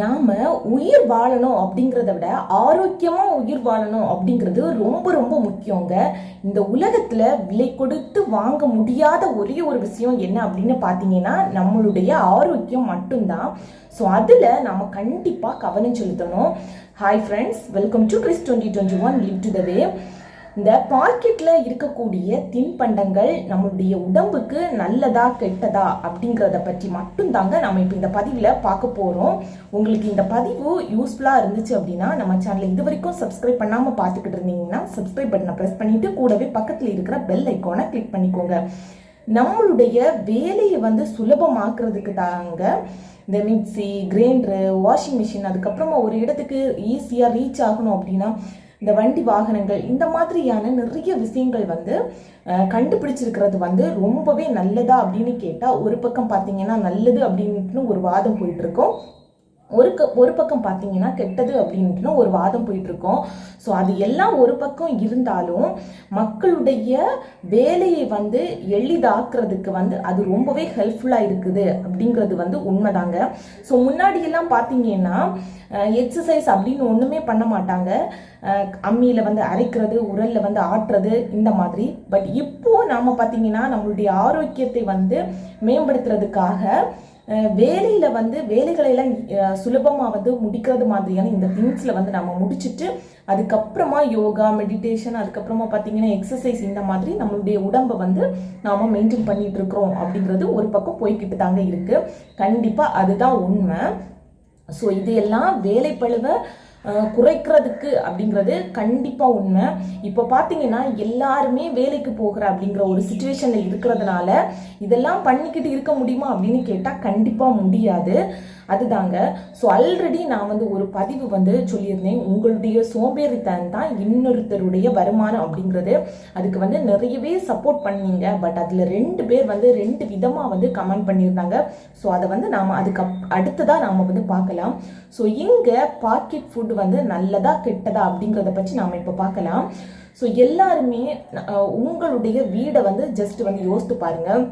நாம் உயிர் வாழணும் அப்படிங்கிறத விட ஆரோக்கியமாக உயிர் வாழணும் அப்படிங்கிறது ரொம்ப ரொம்ப முக்கியங்க. இந்த உலகத்தில் விலை கொடுத்து வாங்க முடியாத ஒரே ஒரு விஷயம் என்ன அப்படின்னு பார்த்தீங்கன்னா நம்மளுடைய ஆரோக்கியம் மட்டும்தான். ஸோ அதில் நாம் கண்டிப்பாக கவனம் செலுத்தணும். Hi friends welcome to Chris twenty twenty one live to the way இந்த பாக்கெட்டில் இருக்கக்கூடிய தின்பண்டங்கள் நம்மளுடைய உடம்புக்கு நல்லதா கெட்டதா அப்படிங்கிறத பற்றி மட்டும்தாங்க நம்ம இப்போ இந்த பதிவில் பார்க்க போகிறோம் உங்களுக்கு இந்த பதிவு யூஸ்ஃபுல்லாக இருந்துச்சு அப்படின்னா நம்ம சேனலை இது வரைக்கும் சப்ஸ்கிரைப் பண்ணாமல் பார்த்துக்கிட்டு இருந்தீங்கன்னா சப்ஸ்கிரைப் பட்டனை ப்ரெஸ் பண்ணிவிட்டு கூடவே பக்கத்தில் இருக்கிற பெல் ஐக்கானை கிளிக் பண்ணிக்கோங்க. நம்மளுடைய வேலையை வந்து சுலபமாக்குறதுக்கு தாங்க இந்த மிக்சி கிரைண்டரு வாஷிங் மிஷின் அதுக்கப்புறமா ஒரு இடத்துக்கு ஈஸியாக ரீச் ஆகணும் அப்படின்னா இந்த வண்டி வாகனங்கள் இந்த மாதிரியான நிறைய விஷயங்கள் வந்து கண்டுபிடிச்சிருக்கிறது வந்து ரொம்பவே நல்லதா அப்படின்னு கேட்டால் ஒரு பக்கம் பார்த்தீங்கன்னா நல்லது அப்படின்ட்டு ஒரு வாதம் போயிட்டு இருக்கோம். ஒரு க ஒரு பக்கம் பார்த்தீங்கன்னா கெட்டது அப்படின்ட்டு ஒரு வாதம் போயிட்டுருக்கோம். ஸோ அது எல்லாம் ஒரு பக்கம் இருந்தாலும் மக்களுடைய வேலையை வந்து எளிதாக்குறதுக்கு வந்து அது ரொம்பவே ஹெல்ப்ஃபுல்லாக இருக்குது அப்படிங்கிறது வந்து உண்மைதாங்க. ஸோ முன்னாடியெல்லாம் பார்த்தீங்கன்னா எக்ஸசைஸ் அப்படின்னு ஒன்றுமே பண்ண மாட்டாங்க. அம்மியில் வந்து அரைக்கிறது உரலில் வந்து ஆட்டுறது இந்த மாதிரி. பட் இப்போது நாம் பார்த்தீங்கன்னா நம்மளுடைய ஆரோக்கியத்தை வந்து மேம்படுத்துறதுக்காக வேலையில் வந்து வேலைகளை எல்லாம் வந்து முடிக்கிறது மாதிரியான இந்த திங்ஸில் வந்து நம்ம முடிச்சிட்டு அதுக்கப்புறமா யோகா மெடிடேஷன் அதுக்கப்புறமா பார்த்தீங்கன்னா எக்ஸசைஸ் இந்த மாதிரி நம்மளுடைய உடம்பை வந்து நாம் மெயின்டைன் பண்ணிட்டு இருக்கிறோம் அப்படிங்கிறது ஒரு பக்கம் போய்கிட்டு தாங்க இருக்குது கண்டிப்பாக அதுதான் உண்மை. ஸோ இது எல்லாம் வேலைப்பழுவை குறைக்கிறதுக்கு அப்படிங்கிறது கண்டிப்பாக உண்மை. இப்போ பார்த்தீங்கன்னா எல்லாருமே வேலைக்கு போகிற அப்படிங்கிற ஒரு சுச்சுவேஷனில் இருக்கிறதுனால இதெல்லாம் பண்ணிக்கிட்டு இருக்க முடியுமா அப்படின்னு கேட்டால் கண்டிப்பாக முடியாது. அதுதாங்க. ஸோ ஆல்ரெடி நான் வந்து ஒரு பதிவு வந்து சொல்லியிருந்தேன். உங்களுடைய சோம்பேறித்தன் தான் இன்னொருத்தருடைய வருமானம் அப்படிங்கிறது. அதுக்கு வந்து நிறையவே சப்போர்ட் பண்ணீங்க. பட் அதில் ரெண்டு பேர் வந்து ரெண்டு விதமாக வந்து கமெண்ட் பண்ணியிருந்தாங்க. ஸோ அதை வந்து நாம் அதுக்கு அப்- நாம் வந்து பார்க்கலாம். ஸோ இங்கே பாக்கெட் ஃபுட் வந்து நல்லதா கெட்டதா அப்படிங்கிறத பற்றி நாம் இப்போ பார்க்கலாம். ஸோ எல்லாருமே உங்களுடைய வீடை வந்து ஜஸ்ட் வந்து யோசித்து பாருங்கள்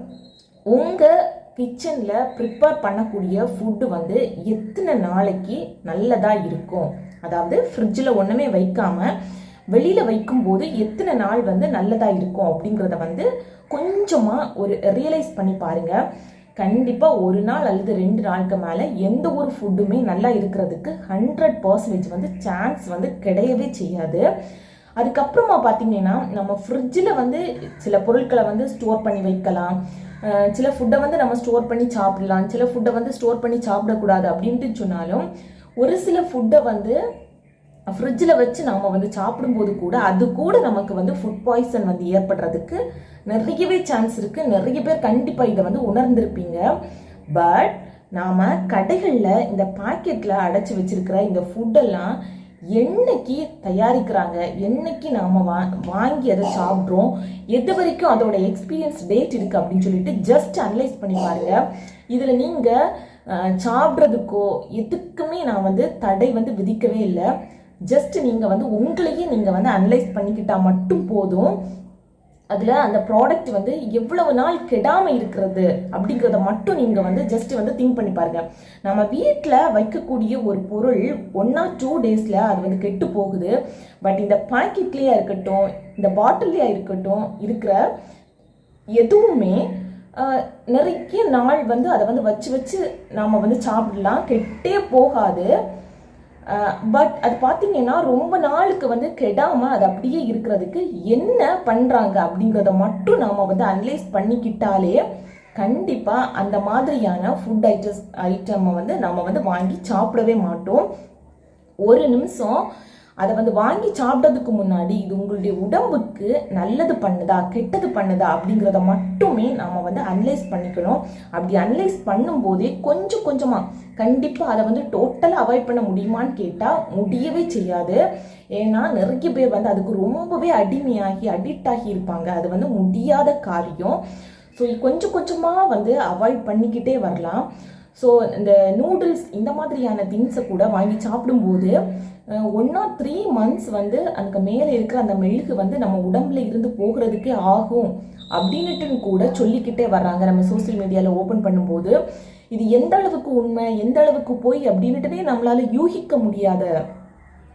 உங்கள் கிச்சனில் ப்ரிப்பேர் பண்ணக்கூடிய ஃபுட்டு வந்து எத்தனை நாளைக்கு நல்லதாக இருக்கும்? அதாவது ஃப்ரிட்ஜில் ஒன்றுமே வைக்காமல் வெளியில் வைக்கும்போது எத்தனை நாள் வந்து நல்லதாக இருக்கும் அப்படிங்கிறத வந்து கொஞ்சமாக ஒரு ரியலைஸ் பண்ணி பாருங்க. கண்டிப்பாக ஒரு நாள் அல்லது ரெண்டு நாளுக்கு மேலே எந்த ஒரு ஃபுட்டுமே நல்லா இருக்கிறதுக்கு ஹண்ட்ரட் பர்சன்டேஜ் வந்து சான்ஸ் வந்து கிடையவே செய்யாது. அதுக்கப்புறமா பார்த்தீங்கன்னா நம்ம ஃப்ரிட்ஜில் வந்து சில பொருட்களை வந்து ஸ்டோர் பண்ணி வைக்கலாம். சில ஃபுட்டை வந்து நம்ம ஸ்டோர் பண்ணி சாப்பிடலாம் சில ஃபுட்டை வந்து ஸ்டோர் பண்ணி சாப்பிடக்கூடாது அப்படின்ட்டு சொன்னாலும் ஒரு சில ஃபுட்டை வந்து ஃப்ரிட்ஜில் வச்சு நாம் வந்து சாப்பிடும்போது கூட அது கூட நமக்கு வந்து ஃபுட் பாய்சன் வந்து ஏற்படுறதுக்கு நிறையவே சான்ஸ் இருக்குது நிறைய பேர் கண்டிப்பாக இதை வந்து உணர்ந்திருப்பீங்க. பட் நாம் கடைகளில் இந்த பாக்கெட்டில் அடைச்சி வச்சிருக்கிற இந்த ஃபுட்டெல்லாம் என்னைக்கு தயாரிக்கிறாங்க? என்னைக்கு நாம் வா வாங்கி அதை சாப்பிட்றோம்? எது வரைக்கும் அதோட எக்ஸ்பீரியன்ஸ் டேட் இருக்குது அப்படின்னு சொல்லிட்டு ஜஸ்ட் அனலைஸ் பண்ணி பாருங்க. இதில் நீங்கள் சாப்பிட்றதுக்கோ எதுக்குமே நான் வந்து தடை வந்து விதிக்கவே இல்லை. ஜஸ்ட் நீங்கள் வந்து உங்களையே நீங்கள் வந்து அனலைஸ் பண்ணிக்கிட்டா மட்டும் போதும். அதில் அந்த ப்ராடக்ட் வந்து எவ்வளவு நாள் கெடாமல் இருக்கிறது அப்படிங்கிறத மட்டும் நீங்கள் வந்து ஜஸ்ட் வந்து திங்க் பண்ணி பாருங்க. நம்ம வீட்டில் வைக்கக்கூடிய ஒரு பொருள் ஒன் ஆர் டூ டேஸில் அது வந்து கெட்டு போகுது. பட் இந்த பாக்கெட்லேயே இருக்கட்டும் இந்த பாட்டில்லையாக இருக்கட்டும் இருக்கிற எதுவுமே நிறைய நாள் வந்து அதை வந்து வச்சு வச்சு நாம் வந்து சாப்பிடலாம். கெட்டே போகாது. பட் அது பார்த்தீங்கன்னா ரொம்ப நாளுக்கு வந்து கெடாமல் அது அப்படியே இருக்கிறதுக்கு என்ன பண்ணுறாங்க அப்படிங்கிறத மட்டும் நாம் வந்து அனலைஸ் பண்ணிக்கிட்டாலே கண்டிப்பாக அந்த மாதிரியான ஃபுட் ஐட்டஸ் ஐட்டம் வந்து நம்ம வந்து வாங்கி சாப்பிடவே மாட்டோம். ஒரு நிமிஷம் அதை வந்து வாங்கி சாப்பிட்டதுக்கு முன்னாடி இது உங்களுடைய உடம்புக்கு நல்லது பண்ணுதா கெட்டது பண்ணுதா அப்படிங்கிறத மட்டுமே நம்ம வந்து அனலைஸ் பண்ணிக்கணும். அப்படி அனலைஸ் பண்ணும்போதே கொஞ்சம் கொஞ்சமாக கண்டிப்பாக அதை வந்து டோட்டலாக அவாய்ட் பண்ண முடியுமான்னு கேட்டால் முடியவே செய்யாது. ஏன்னா நிறைய பேர் வந்து அதுக்கு ரொம்பவே அடிமையாகி அடிக்ட் ஆகி இருப்பாங்க. அது வந்து முடியாத காரியம். ஸோ கொஞ்சம் கொஞ்சமாக வந்து அவாய்ட் பண்ணிக்கிட்டே வரலாம். ஸோ இந்த நூடுல்ஸ் இந்த மாதிரியான திங்ஸை கூட வாங்கி சாப்பிடும்போது ஒன் ஆர் த்ரீ மந்த்ஸ் வந்து அதுக்கு மேலே இருக்கிற அந்த மெழுகு வந்து நம்ம உடம்புல இருந்து போகிறதுக்கே ஆகும் அப்படின்னுட்டு கூட சொல்லிக்கிட்டே வர்றாங்க. நம்ம சோஷியல் மீடியாவில் ஓப்பன் பண்ணும்போது இது எந்த அளவுக்கு உண்மை எந்த அளவுக்கு போய் அப்படின்ட்டுனே நம்மளால யூகிக்க முடியாத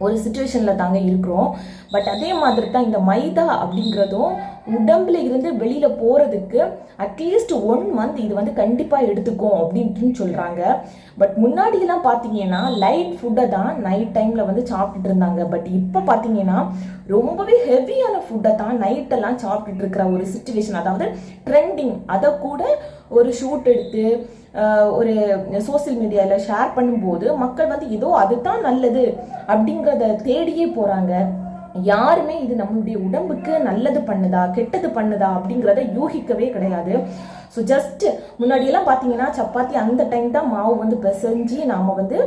ஒரு சுச்சுவேஷனில் தாங்க இருக்கிறோம். பட் அதே மாதிரி தான் இந்த மைதா அப்படிங்கிறதும் உடம்புல இருந்து வெளியில் போகிறதுக்கு அட்லீஸ்ட் ஒன் மந்த் இது வந்து கண்டிப்பாக எடுத்துக்கும் அப்படின்ட்டு சொல்கிறாங்க பட் முன்னாடியெல்லாம் பார்த்தீங்கன்னா லைட் ஃபுட்டை தான் நைட் டைமில் வந்து சாப்பிட்டுட்டு இருந்தாங்க. பட் இப்போ பார்த்தீங்கன்னா ரொம்பவே ஹெவியான ஃபுட்டை தான் நைட்டெல்லாம் சாப்பிட்டுட்டு இருக்கிற ஒரு சுச்சுவேஷன் அதாவது ட்ரெண்டிங் அதை கூட ஒரு ஷூட் எடுத்து ஒரு சோஷியல் மீடியாவில் ஷேர் பண்ணும்போது மக்கள் வந்து ஏதோ அதுதான் நல்லது அப்படிங்கிறத தேடியே போகிறாங்க யாருமே இது நம்மளுடைய உடம்புக்கு நல்லது பண்ணுதா கெட்டது பண்ணுதா அப்படிங்கிறத யூகிக்கவே கிடையாது. ஸோ ஜஸ்ட் முன்னாடியெல்லாம் பார்த்தீங்கன்னா சப்பாத்தி அந்த டைம் தான் மாவு வந்து பிசைஞ்சு நாம் வந்து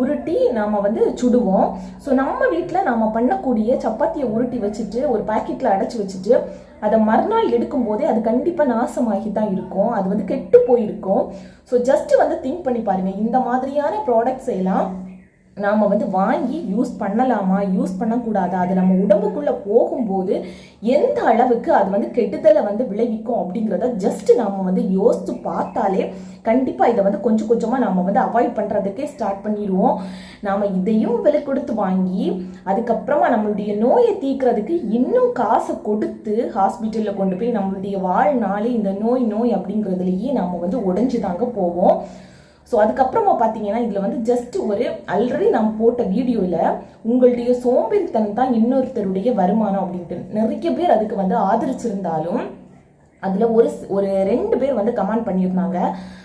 உருட்டி நாம் வந்து சுடுவோம். ஸோ நம்ம வீட்டில் நாம் பண்ணக்கூடிய சப்பாத்தியை உருட்டி வச்சுட்டு ஒரு பாக்கெட்டில் அடைச்சி வச்சுட்டு அதை மறுநாள் எடுக்கும் போதே அது கண்டிப்பாக நாசமாகி தான் இருக்கும். அது வந்து கெட்டு போயிருக்கும். ஸோ ஜஸ்ட் வந்து திங்க் பண்ணி பாருங்கள் இந்த மாதிரியான ப்ராடக்ட்ஸ் எல்லாம் நாம் வந்து வாங்கி யூஸ் பண்ணலாமா? யூஸ் பண்ணக்கூடாதா? அது நம்ம உடம்புக்குள்ளே போகும்போது எந்த அளவுக்கு அது வந்து கெடுதலை வந்து விளைவிக்கும் அப்படிங்கிறத ஜஸ்ட் நாம் வந்து யோசித்து பார்த்தாலே கண்டிப்பாக இதை வந்து கொஞ்சம் கொஞ்சமாக நாம் வந்து அவாய்ட் பண்ணுறதுக்கே ஸ்டார்ட் பண்ணிடுவோம். நாம் இதையும் விலை கொடுத்து வாங்கி அதுக்கப்புறமா நம்மளுடைய நோயை தீர்க்கறதுக்கு இன்னும் காசை கொடுத்து ஹாஸ்பிட்டலில் கொண்டு போய் நம்மளுடைய வாழ்நாளே இந்த நோய் நோய் அப்படிங்கிறதுலையே நாம் வந்து உடைஞ்சு தாங்க போவோம். ஸோ அதுக்கப்புறமா பார்த்தீங்கன்னா இதில் வந்து ஜஸ்ட் ஒரு ஆல்ரெடி நான் போட்ட வீடியோவில் உங்களுடைய சோம்பேறித்தனம் தான் இன்னொருத்தருடைய வருமானம் அப்படின்ட்டு. நிறைய பேர் அதுக்கு வந்து ஆதரிச்சிருந்தாலும் அதில் ஒரு ஒரு ரெண்டு பேர் வந்து கமெண்ட் பண்ணியிருந்தாங்க.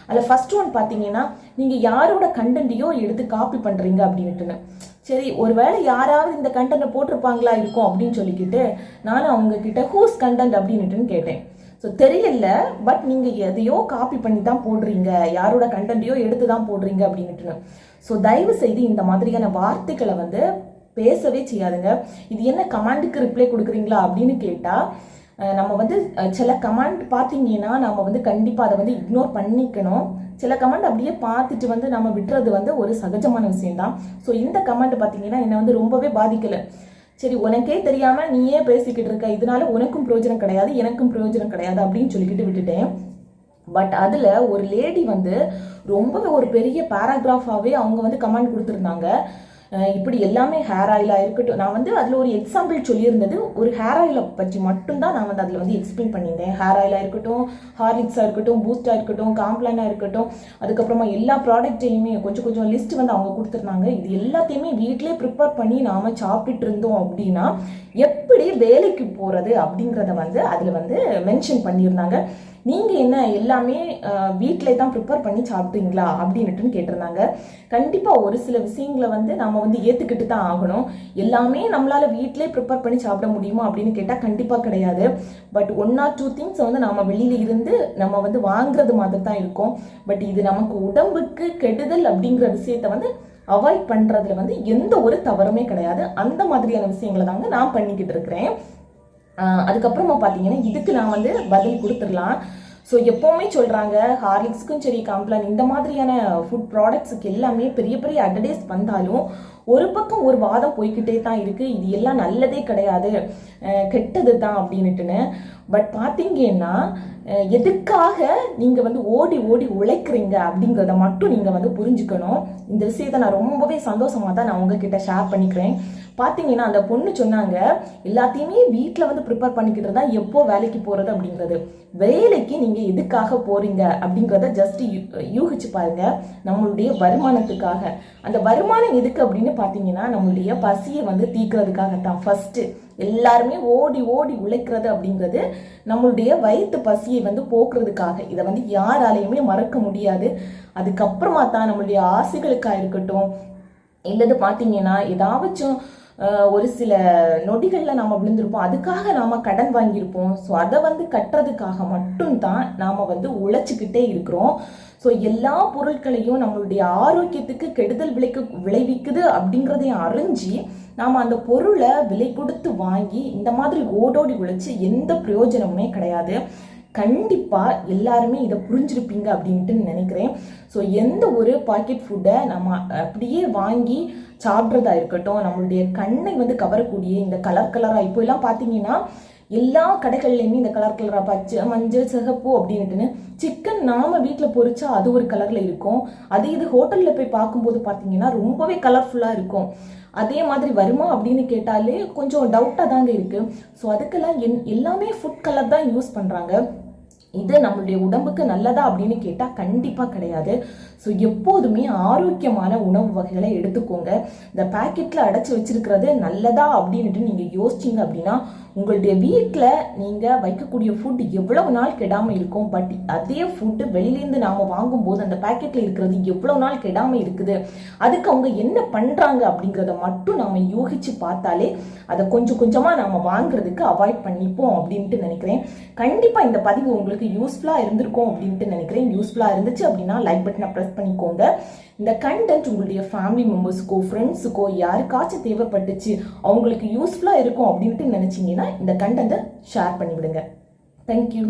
அதில் ஃபர்ஸ்ட் ஒன் பார்த்தீங்கன்னா நீங்கள் யாரோட கண்டென்ட்டையோ எடுத்து காப்பி பண்ணுறீங்க அப்படின்ட்டுன்னு. சரி ஒருவேளை யாராவது இந்த கண்டென்ட்டை போட்டிருப்பாங்களா இருக்கும் அப்படின்னு சொல்லிக்கிட்டு நானும் அவங்க கிட்ட ஹூஸ் கண்டென்ட் அப்படின்னுட்டுன்னு கேட்டேன். ஸோ தெரியல பட் நீங்கள் எதையோ காப்பி பண்ணி தான் போடுறீங்க. யாரோட கண்டென்ட்டையோ எடுத்து தான் போடுறீங்க அப்படின்ட்டு ஸோ தயவு செய்து இந்த மாதிரியான வார்த்தைகளை வந்து பேசவே செய்யாதுங்க. இது என்ன கமாண்டுக்கு ரிப்ளை கொடுக்குறீங்களா அப்படின்னு கேட்டால் நம்ம வந்து சில கமெண்ட் பார்த்தீங்கன்னா நம்ம வந்து கண்டிப்பாக அதை வந்து இக்னோர் பண்ணிக்கணும். சில கமெண்ட் அப்படியே பார்த்துட்டு வந்து நம்ம விட்டுறது வந்து ஒரு சகஜமான விஷயம்தான். ஸோ இந்த கமெண்ட் பார்த்தீங்கன்னா என்னை வந்து ரொம்பவே பாதிக்கலை. சரி உனக்கே தெரியாமல் நீயே பேசிக்கிட்டு இருக்க. இதனால உனக்கும் பிரயோஜனம் கிடையாது எனக்கும் பிரயோஜனம் கிடையாது அப்படின்னு சொல்லிக்கிட்டு விட்டுட்டேன். பட் அதில் ஒரு லேடி வந்து ரொம்பவே ஒரு பெரிய பேராகிராஃபாகவே அவங்க வந்து கமெண்ட் கொடுத்துருந்தாங்க. இப்படி எல்லாமே ஹேர் ஆயிலாக இருக்கட்டும். நான் வந்து அதில் ஒரு எக்ஸாம்பிள் சொல்லியிருந்தது. ஒரு ஹேர் ஆயிலை பற்றி மட்டும்தான் நான் வந்து அதில் வந்து எக்ஸ்பிளைன் பண்ணியிருந்தேன். ஹேர் ஆயிலாக இருக்கட்டும் ஹார்லிக்ஸாக இருக்கட்டும் பூஸ்டாக இருக்கட்டும் காம்ப்ளானாக இருக்கட்டும். அதுக்கப்புறமா எல்லா ப்ராடக்ட்டையுமே கொஞ்சம் கொஞ்சம் லிஸ்ட் வந்து அவங்க கொடுத்துருந்தாங்க. இது எல்லாத்தையுமே வீட்டிலே ப்ரிப்பேர் பண்ணி நாம் சாப்பிட்டுட்டு இருந்தோம் அப்படின்னா எப்படி வேலைக்கு போகிறது அப்படிங்கிறத வந்து அதில் வந்து மென்ஷன் பண்ணியிருந்தாங்க. நீங்கள் என்ன எல்லாமே வீட்டிலே தான் ப்ரிப்பேர் பண்ணி சாப்பிட்டீங்களா அப்படின்னுட்டுன்னு கேட்டிருந்தாங்க. கண்டிப்பாக ஒரு சில விஷயங்களை வந்து நம்ம வந்து ஏற்றுக்கிட்டு தான் ஆகணும். எல்லாமே நம்மளால் வீட்டிலே ப்ரிப்பேர் பண்ணி சாப்பிட முடியுமா? அப்படின்னு கேட்டால் கண்டிப்பாக கிடையாது. But one or two things வந்து நம்ம வெளியில் இருந்து நம்ம வந்து வாங்குறது மாதிரி தான் இருக்கும். பட் இது நமக்கு உடம்புக்கு கெடுதல் அப்படிங்கிற விஷயத்தை வந்து அவாய்ட் பண்ணுறதுல வந்து எந்த ஒரு தவறுமே கிடையாது. அந்த மாதிரியான விஷயங்களை தாங்க நான் பண்ணிக்கிட்டு இருக்கிறேன். அதுக்கப்புறமா பார்த்தீங்கன்னா இதுக்கு நான் வந்து பதில் கொடுத்துடலாம். ஸோ எப்போவுமே சொல்கிறாங்க ஹார்லிக்ஸ்க்கும் சரி காம்ப்ளான் இந்த மாதிரியான ஃபுட் ப்ராடக்ட்ஸுக்கு எல்லாமே பெரிய பெரிய அட்வர்டைஸ் வந்தாலும் ஒரு பக்கம் ஒரு வாதம் போய்கிட்டே தான் இருக்குது இது எல்லாம் நல்லதே கிடையாது. கெட்டது தான் அப்படின்னுட்டுன்னு. பட் பார்த்தீங்கன்னா எதுக்காக நீங்கள் வந்து ஓடி ஓடி உழைக்கிறீங்க அப்படிங்கிறத மட்டும் நீங்கள் வந்து புரிஞ்சுக்கணும். இந்த விஷயத்தை நான் ரொம்பவே சந்தோஷமாக தான் நான் உங்ககிட்ட ஷேர் பண்ணிக்கிறேன். பார்த்தீங்கன்னா அந்த பொண்ணு சொன்னாங்க எல்லாத்தையுமே வீட்டில் வந்து ப்ரிப்பேர் பண்ணிக்கிட்டு தான் எப்போ வேலைக்கு போகிறது அப்படிங்கிறது. வேலைக்கு நீங்கள் எதுக்காக போகிறீங்க அப்படிங்கிறத ஜஸ்ட் யூகிச்சு பாருங்க நம்மளுடைய வருமானத்துக்காக. அந்த வருமானம் எதுக்கு அப்படின்னு பார்த்தீங்கன்னா நம்மளுடைய பசியை வந்து தீக்கிறதுக்காக தான் ஃபஸ்ட்டு எல்லாருமே ஓடி ஓடி உழைக்கிறது அப்படிங்கிறது நம்மளுடைய வயிற்று பசியை வந்து போக்குறதுக்காக. இதை வந்து யாராலையுமே மறக்க முடியாது. அதுக்கப்புறமா தான் நம்மளுடைய ஆசைகளுக்காக இருக்கட்டும் இல்லது பார்த்தீங்கன்னா ஏதாச்சும் ஒரு சில நொடிகளில் நாம் விழுந்திருப்போம். அதுக்காக நாம் கடன் வாங்கியிருப்போம். ஸோ அதை வந்து கட்டுறதுக்காக மட்டும்தான் நாம் வந்து உழைச்சிக்கிட்டே இருக்கிறோம். ஸோ எல்லா பொருட்களையும் நம்மளுடைய ஆரோக்கியத்துக்கு கெடுதல் விளைக்க விளைவிக்குது அப்படிங்கிறதையும் அறிஞ்சு நாம் அந்த பொருளை விலை கொடுத்து வாங்கி இந்த மாதிரி ஓடோடி உழைச்சி எந்த பிரயோஜனமுமே கிடையாது. கண்டிப்பாக எல்லாருமே இதை புரிஞ்சிருப்பீங்க அப்படின்ட்டு நினைக்கிறேன். ஸோ எந்த ஒரு பாக்கெட் ஃபுட்டை நம்ம அப்படியே வாங்கி சாப்பிட்றதா இருக்கட்டும் நம்மளுடைய கண்ணை வந்து கவரக்கூடிய இந்த கலர் கலராக இப்போ எல்லாம் பார்த்தீங்கன்னா எல்லா கடைகள்லையுமே இந்த கலர் கலராக பச்சை மஞ்சள் சிகப்பு அப்படின்ட்டுன்னு சிக்கன் நாம வீட்டில் பொறிச்சா அது ஒரு கலரில் இருக்கும். அதே இது ஹோட்டலில் போய் பார்க்கும்போது பார்த்தீங்கன்னா ரொம்பவே கலர்ஃபுல்லாக இருக்கும். அதே மாதிரி வருமா அப்படின்னு கேட்டாலே கொஞ்சம் டவுட்டாக தாங்க இருக்குது ஸோ அதுக்கெல்லாம் என் எல்லாமே ஃபுட் கலர் தான் யூஸ் பண்ணுறாங்க இது நம்மளுடைய உடம்புக்கு நல்லதா அப்படின்னு கேட்டால் கண்டிப்பாக கிடையாது. ஸோ எப்போதுமே ஆரோக்கியமான உணவு வகைகளை எடுத்துக்கோங்க. இந்த பேக்கெட்டில் அடைச்சி வச்சிருக்கிறது நல்லதா அப்படின்ட்டு நீங்கள் யோசிச்சிங்க அப்படின்னா உங்களுடைய வீட்டில் நீங்கள் வைக்கக்கூடிய ஃபுட் எவ்வளவு நாள் கெடாமல் இருக்கும்? பட் அதே ஃபுட்டு வெளியிலேருந்து நாம் வாங்கும்போது அந்த பேக்கெட்டில் இருக்கிறது எவ்வளோ நாள் கெடாமல் இருக்குது? அதுக்கு அவங்க என்ன பண்ணுறாங்க அப்படிங்கிறத மட்டும் நாம் யோகித்து பார்த்தாலே அதை கொஞ்சம் கொஞ்சமாக நாம் வாங்குறதுக்கு அவாய்ட் பண்ணிப்போம் அப்படின்ட்டு நினைக்கிறேன். கண்டிப்பாக இந்த பதிவு உங்களுக்கு யூஸ்ஃபுல்லாக இருந்திருக்கும் அப்படின்ட்டு நினைக்கிறேன். யூஸ்ஃபுல்லாக இருந்துச்சு அப்படின்னா லைக் பட்டனை ப்ரெஸ் பண்ணிக்கோங்க. இந்த கண்டென்ட் உங்களுடைய ஃபேமிலி மெம்பர்ஸுக்கோ ஃப்ரெண்ட்ஸுக்கோ யாருக்காச்சும் தேவைப்பட்டுச்சு அவங்களுக்கு யூஸ்ஃபுல்லாக இருக்கும் அப்படின்ட்டு நினச்சிங்கன்னா இந்த கண்டென்ட்டை ஷேர் பண்ணிவிடுங்க. தேங்க்யூ